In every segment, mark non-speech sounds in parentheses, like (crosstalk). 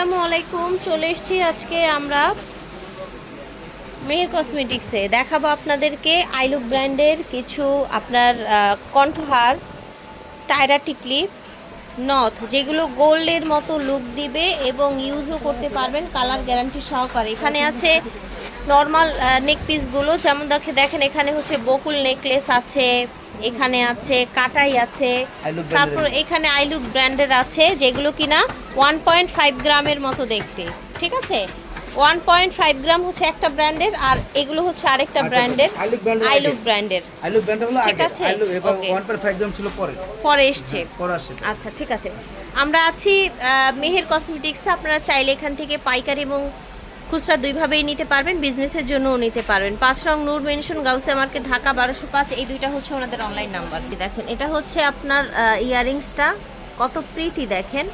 আসসালামু আলাইকুম, চলে এসেছি আজকে আমরা মেহের কসমেটিক্সে দেখাবো আপনাদেরকে আইলুক ব্র্যান্ডের কিছু আপনার কণ্ঠহার টায়রা টিকলি নথ, যেগুলো গোল্ডের মতো লুক দিবে এবং ইউজও করতে পারবেন কালার গ্যারান্টি সহকারে। এখানে আছে নর্মাল নেক পিসগুলো যেমন দেখে দেখেন, এখানে হচ্ছে বকুল নেকলেস আছে এখানে আছে কাটাই আছে তারপর এখানে আইলুক ব্র্যান্ডের আছে যেগুলো কিনা ওয়ান পয়েন্ট ফাইভ গ্রামের মতো দেখতে ঠিক আছে? ওয়ান পয়েন্ট ফাইভ গ্রাম হচ্ছে একটা ব্র্যান্ডের আর এগুলো হচ্ছে আরেকটা ব্র্যান্ডের আইলুক ব্র্যান্ডের আইলু ব্র্যান্ড হলো ঠিক আছে, আইলু এবার okay. 1.5 গ্রাম ছিল পরে। পরে এসছে। আচ্ছা ঠিক আছে। আমরা আছি মেহের কসমেটিক্সে আপনারা চাইলে এখান থেকে পাইকারি এবং খুচরা দুইভাবেই নিতে পারবেন বিজনেসের জন্যও নিতে পারবেন। পাঁচ রং নূর মেনশন গাউসিয়া মার্কেট ঢাকা বারোশো পাঁচ এই দুইটা হচ্ছে ওনাদের অনলাইন নাম্বার দেখেন এটা হচ্ছে আপনার ইয়ারিংসটা কত প্রিটি দেখেন।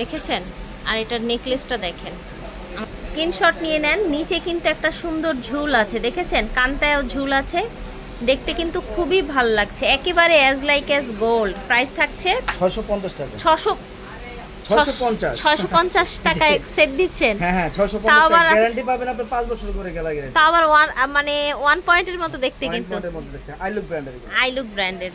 দেখেছেন? আর এটার নেকলেসটা দেখেন। স্ক্রিনশট নিয়ে নেন নিচে কিন্তু একটা সুন্দর ঝুল আছে দেখেছেন? কানটায়ও ঝুল আছে। দেখতে কিন্তু খুবই ভালো লাগছে একেবারে as like as gold price থাকছে 650 টাকা। ছশো 650 ছশো পঞ্চাশ টাকায় সেট দিচ্ছেন। হ্যাঁ হ্যাঁ 650 টাকা। গ্যারান্টি পাবেন আপনি 5 বছর করে গেলা গ্যারান্টি তা আবার ওয়ান মানে ওয়ান পয়েন্টের মতো দেখতে কিন্তু। ব্র্যান্ডের আই লুক ব্র্যান্ডের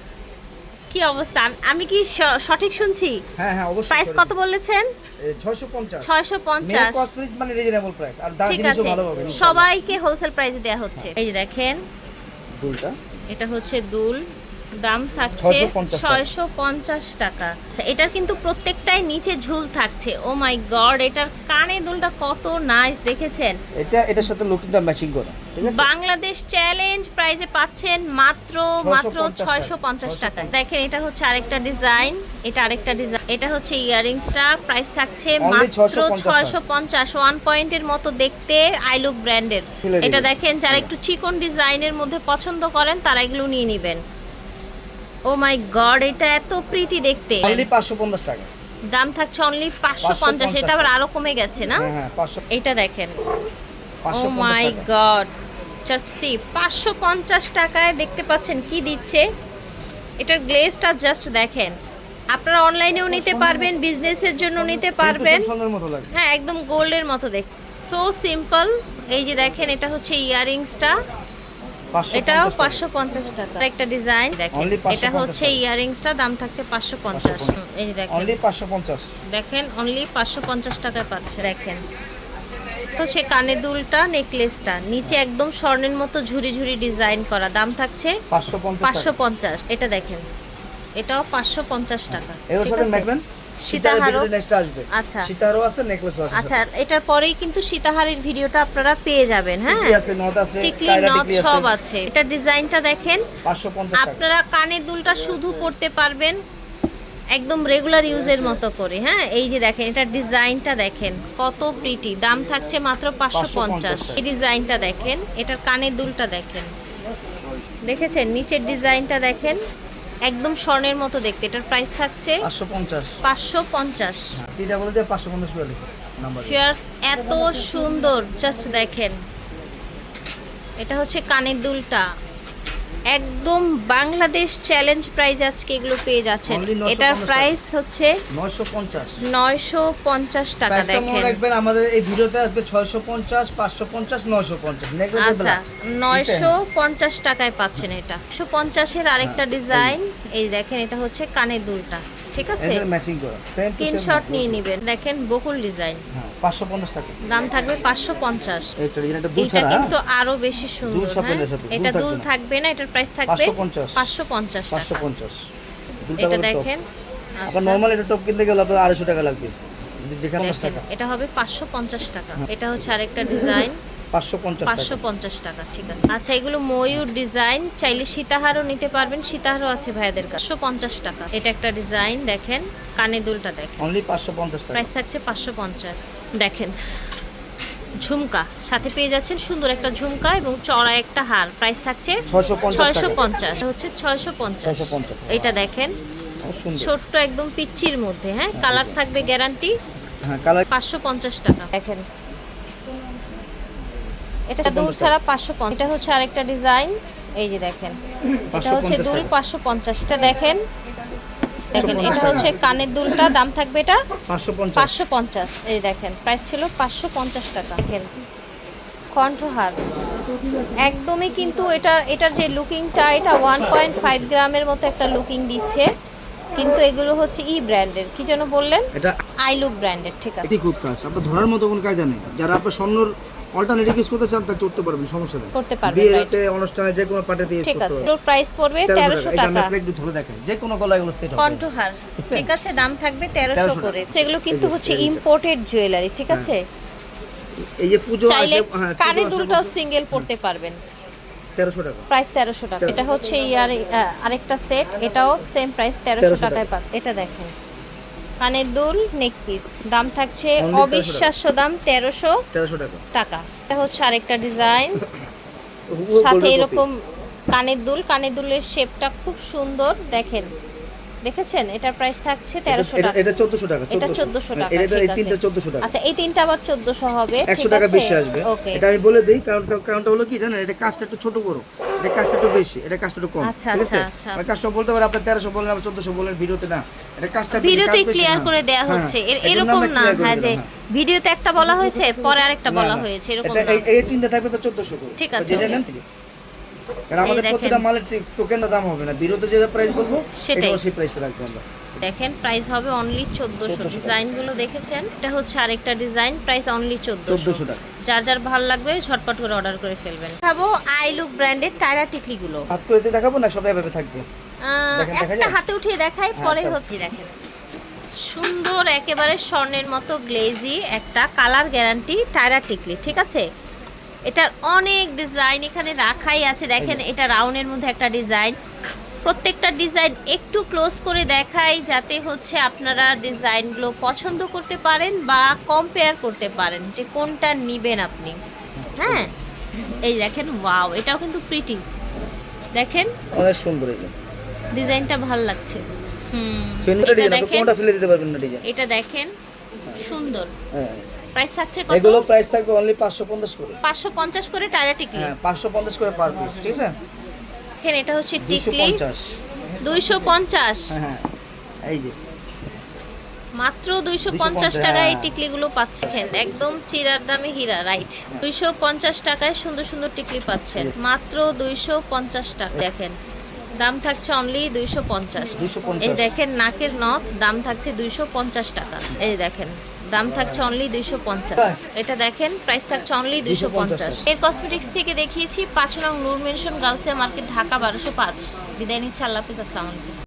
কি অবস্থা? আমি কি স- সঠিক শুনছি? হ্যাঁ হ্যাঁ অবশ্যই প্রাইস কত বলেছেন? এ, 650 ছয়শো পঞ্চাশ। মানে রিজনেবল প্রাইস আর দাম ঠিক জিনিসও আছে। ভালো পাবেন সবাইকে হোলসেল প্রাইসে দেওয়া হচ্ছে। এই যে দেখেন। দুলটা। এটা হচ্ছে দুল। দাম থাকছে ছয়শো পঞ্চাশ টাকা। আচ্ছা, এটার কিন্তু প্রত্যেকটাই নিচে ঝুল থাকছে। ও মাই গড এটার কানে দুলটা কত নাইস দেখেছেন? এটা এটার সাথে লুকিংটা ম্যাচিং করা বাংলাদেশ চ্যালেঞ্জ প্রাইজে পাচ্ছেন মাত্র মাত্র ছয়শো পঞ্চাশ টাকা। দেখেন এটা হচ্ছে আরেকটা ডিজাইন এটা আরেকটা ডিজাইন এটা হচ্ছে ইয়ারিংসটা প্রাইস থাকছে মাত্র ছয়শো পঞ্চাশ ওয়ান পয়েন্টের মতো দেখতে আইলুক ব্র্যান্ডের এটা দেখেন যারা একটু চিকন ডিজাইনের মধ্যে পছন্দ করেন তারা এগুলো নিয়ে নেবেন। ও মাই গড এটা এত প্রিটি দেখতে। অনলি 550 টাকা। দাম থাকছে অনলি পাঁচশো পঞ্চাশ 550 এটা আবার আরও কমে গেছে না? হ্যাঁ হ্যাঁ 500 এটা দেখেন। Oh my god just see পাঁচশো পঞ্চাশ টাকায় দেখতে পাচ্ছেন কি দিচ্ছে? এটার গ্লেজটা জাস্ট দেখেন। আপনারা অনলাইনেও নিতে পারবেন বিজনেসের জন্য নিতে পারবেন। হ্যাঁ একদম গোল্ডের মতো দেখ সো সিম্পল এই যে দেখেন এটা হচ্ছে ইয়ারিংসটা 550 এটাও টাকা। পাঁচশো পঞ্চাশ টাকা। একটা ডিজাইন দেখেন এটা হচ্ছে। ইয়ারিংসটা দাম থাকছে পাঁচশো পঞ্চাশ। 550 এই দেখেন। অনলি 550 দেখেন অনলি পাঁচশো পঞ্চাশ টাকায় পাচ্ছে। দেখেন। হচ্ছে কানের দুলটা নেকলেসটা। নিচে একদম স্বর্ণের মতো ঝুরি ঝুরি ডিজাইন করা। দাম থাকছে 550 পাঁচশো টাকা। পঞ্চাশ। এটা দেখেন এটাও পাঁচশো পঞ্চাশ টাকা। এর সাথে? ম্যাচবেন সীতাহারও? সীতাহারও আসবে। আচ্ছা। সীতাহারও আছে নেকলেসও আছে। আচ্ছা এটার পরেই কিন্তু সীতাহারের ভিডিওটা আপনারা পেয়ে যাবেন হ্যাঁ? টিকলি আছে নথ আছে টিকলি নথ সব আছে। এটা ডিজাইনটা দেখেন। 550 আপনারা কানের দুলটা শুধু পড়তে পারবেন একদম রেগুলার ইউজের মতো করে হ্যাঁ? এই যে দেখেন এটার ডিজাইনটা দেখেন কত প্রিটি দাম থাকছে মাত্র পাঁচশো পঞ্চাশ 550 এই ডিজাইনটা দেখেন এটার কানের দুলটা দেখেন। দেখেছেন? নিচের ডিজাইনটা দেখেন। একদম স্বর্ণের মতো দেখতে। এটার প্রাইস থাকছে 550 পাঁচশো পঞ্চাশ। টিটা বলে 550 করে নাম্বার ফিয়ার্স এত সুন্দর জাস্ট দেখেন। এটা হচ্ছে কানের দুলটা। একদম বাংলাদেশ চ্যালেঞ্জ প্রাইজ আজকে এগুলো পেয়ে যাচ্ছেন। 950 এটার প্রাইস হচ্ছে 950 নয়শো পঞ্চাশ টাকা দেখেন। রাখবেন আমাদের এই ভিডিওতে আসবে 650 550 950 নেকলেস আচ্ছা নয়শো পঞ্চাশ টাকায় পাচ্ছেন এটা। একশো পঞ্চাশের আরেকটা হ্যাঁ, ডিজাইন এই দেখেন এটা হচ্ছে কানের দুলটা। ঠিক আছে? এর ম্যাচিং করা। সেম স্ক্রিনশট নিয়ে নেবেন। দেখেন বকুল ডিজাইন হ্যাঁ 550 টাকা। দাম থাকবে পাঁচশো পঞ্চাশ। এটা এটা দুল এটা ছাড়া কিন্তু আরও বেশি সুন্দর দুল হ্যাঁ? না সাথে, এটা দুল থাকবে না। এটার প্রাইস থাকবে 550 পাঁচশো পঞ্চাশ টাকা। 550 এটা দেখেন টপ আচ্ছা, আপনার নরমাল এটা টপ কিনতে গেলে আপনার 250 টাকা লাগবে। যেখানে 50 টাকা। এটা হবে পাঁচশো পঞ্চাশ টাকা। হ্যাঁ। এটা হচ্ছে আরেকটা ডিজাইন 550 টাকা। ঠিক আছে। আচ্ছা এগুলো ময়ূর ডিজাইন চাইলে সীতাহারও নিতে পারবেন সীতাহারও আছে ভাইদের কাছে। পঞ্চাশ টাকা এটা একটা ডিজাইন দেখেন কানে দুলটা দেখেন। অনলি 550 টাকা। প্রাইস থাকছে পাঁচশো পঞ্চাশ দেখেন। ঝুমকা সাথে পেয়ে যাচ্ছেন সুন্দর একটা ঝুমকা এবং চড়া একটা হার প্রাইস থাকছে 650 ছয়শো পঞ্চাশ হচ্ছে ছয়শো পঞ্চাশ। 650 এটা দেখেন ছোট্ট একদম পিচ্চির মধ্যে হ্যাঁ কালার থাকবে গ্যারান্টি হ্যাঁ কালার পাঁচশো পঞ্চাশ টাকা দেখেন। এটা দুল ছাড়া পাঁচশো এটা হচ্ছে আরেকটা ডিজাইন। এই যে দেখেন। এটা হচ্ছে দুল পাঁচশো পঞ্চাশ। এটা দেখেন। দেখেন এটা হচ্ছে কানের দুলটা। দাম থাকবে এটা পাঁচশো পঞ্চাশ। এই দেখেন প্রাইস ছিল পাঁচশো পঞ্চাশ টাকা। দেখেন কণ্ঠহার। একদমই কিন্তু এটা এটার যে লুকিংটা এটা ওয়ান পয়েন্ট ফাইভ গ্রামের মতো একটা লুকিং দিচ্ছে। কিন্তু এগুলো হচ্ছে ই ব্র্যান্ডের। কি যেন বললেন? এটা আইলুক ব্র্যান্ডের ঠিক আছে। কাজ। ধরার মতো কোনো কায়দা নেই। যারা আপনার স্বর্ণর অল্টারনেটিভ ইউজ করতে চান তা করতে পারবেন সমস্যা নেই। করতে পারবেন, বিয়েতে অনুষ্ঠানে যে কোনো পার্টিতে ইউজ ঠিক করতে আছে পারবেন। এটার প্রাইস পড়বে তেরোশো এটা আমি টাকা। আপনাকে একটু ধরে দেখাই যে কোনো গলায় এগুলো সেট হবে। বুঝছেন? ঠিক আছে দাম থাকবে 1300 করে। সেগুলো কিন্তু হচ্ছে ইম্পোর্টেড জুয়েলারি ঠিক আছে? এই যে পুজো আসে হ্যাঁ কানে দুলটাও সিঙ্গেল পড়তে পারবেন। তেরোশো টাকা। প্রাইস তেরোশো টাকা। এটা হচ্ছে ইয়ার আরেকটা সেট এটাও সেম প্রাইস তেরোশো 1300 টাকায় পাচ্ছে। এটা দেখেন। কানের দুল নেক পিস দাম থাকছে অবিশ্বাস্য দাম তেরোশো তেরোশো টাকা। টাকা। এটা হচ্ছে আরেকটা ডিজাইন (laughs) সাথে এরকম কানের দুল কানের দুলের শেপটা খুব সুন্দর দেখেন। দেখেছেন? এটার প্রাইস থাকছে copy। তেরোশো এটা- টাকা। এটা চোদ্দশো টাকা এটা চোদ্দশো। টাকা এটা এই তিনটা আছে। চোদ্দশো টাকা। আচ্ছা এই তিনটা আবার চোদ্দশো হবে একশো ঠিক টাকা বেশি আসবে। এটা আমি বলে দিই কারণ কারণটা হলো কি জানেন এটা কাজটা একটু ছোট বড়। এটা কাজটা একটু বেশি এটা কাজটা একটু কম আচ্ছা, ঠিক আছে? আচ্ছা, আচ্ছা। মানে কাজটা বলতে পারে আপনার তেরোশো বলেন আবার চোদ্দশো বলেন ভিডিওতে না। এটা কাজটা ভিডিওতে ক্লিয়ার হ্যাঁ। করে দেয়া হ্যাঁ, হচ্ছে। এর- এরকম না হ্যাঁ যে হ্যাঁ। ভিডিওতে একটা বলা হয়েছে পরে আরেকটা বলা হয়েছে এরকম না। এই এই তিনটা থাকবে তো চোদ্দশো করে। ঠিক আছে, যেটা। নেন কারণ আমাদের দেখেন। প্রতিটা মালের টোকেন দাম হবে না। বিরোধে যে প্রাইস বলব সেটাই। সেই প্রাইসটা রাখব আমরা। দেখেন প্রাইস হবে অনলি চোদ্দশো। 1400 ডিজাইনগুলো দেখেছেন? এটা হচ্ছে আরেকটা ডিজাইন প্রাইস অনলি চোদ্দশো। টাকা। যার যার ভালো লাগবে ঝটপট করে অর্ডার করে ফেলবেন। খাব আই লুক ব্র্যান্ডের টায়রা টিকলিগুলো। হাত করে দিয়ে দেখাবো না সবাই এভাবে থাকবে? একটা হাতে উঠিয়ে দেখাই হ্যাঁ, পরে হচ্ছে দেখেন। সুন্দর একেবারে স্বর্ণের মতো গ্লেজি একটা কালার গ্যারান্টি টায়রা টিকলি ঠিক আছে? এটার অনেক ডিজাইন এখানে রাখাই আছে। দেখেন এটা রাউন্ডের মধ্যে একটা ডিজাইন প্রত্যেকটা ডিজাইন একটু ক্লোজ করে দেখাই যাতে হচ্ছে আপনারা ডিজাইনগুলো পছন্দ করতে পারেন বা কম্পেয়ার করতে পারেন যে কোনটা নিবেন আপনি। হ্যাঁ? এই দেখেন ওয়াও এটাও কিন্তু প্রিটি দেখেন? অনেক সুন্দর ডিজাইনটা ভালো লাগছে। হুম এটা দেখেন। কোনটা ফেলে দিতে পারবেন না ডিজাইন? এটা দেখেন সুন্দর। হ্যাঁ। প্রাইস থাকছে কত? এগুলো প্রাইস থাকবে অনলি পাঁচশো পঞ্চাশ করে। পাঁচশো পঞ্চাশ করে টায়ার টিকলি। হ্যাঁ পাঁচশো পঞ্চাশ করে পার পিস ঠিক আছে? দেখেন এটা হচ্ছে টিকলি। পঞ্চাশ। দুইশো পঞ্চাশ। হ্যাঁ হ্যাঁ এই যে। মাত্র দুইশো 250 পঞ্চাশ টাকায় এই হ্যাঁ। টিকলিগুলো পাচ্ছেন একদম চিরার দামে হীরা রাইট দুইশো পঞ্চাশ টাকায় সুন্দর সুন্দর টিকলি পাচ্ছেন। মাত্র দুইশো পঞ্চাশ টাকা দেখেন। দাম থাকছে অনলি দুইশো পঞ্চাশ। 250 এই দেখেন নাকের নথ দাম থাকছে দুইশো পঞ্চাশ টাকা। এই দেখেন। দাম থাকছে অনলি দুইশো পঞ্চাশ। এটা দেখেন প্রাইস থাকছে অনলি দুইশো পঞ্চাশ। এর কসমেটিক্স থেকে দেখিয়েছি পাঁচ নং নূর মেনশন গাউসিয়া মার্কেট ঢাকা বারোশো পাঁচ। বিদায় নিচ্ছে আল্লাহ হাফিজ আসসালামু আলাইকুম।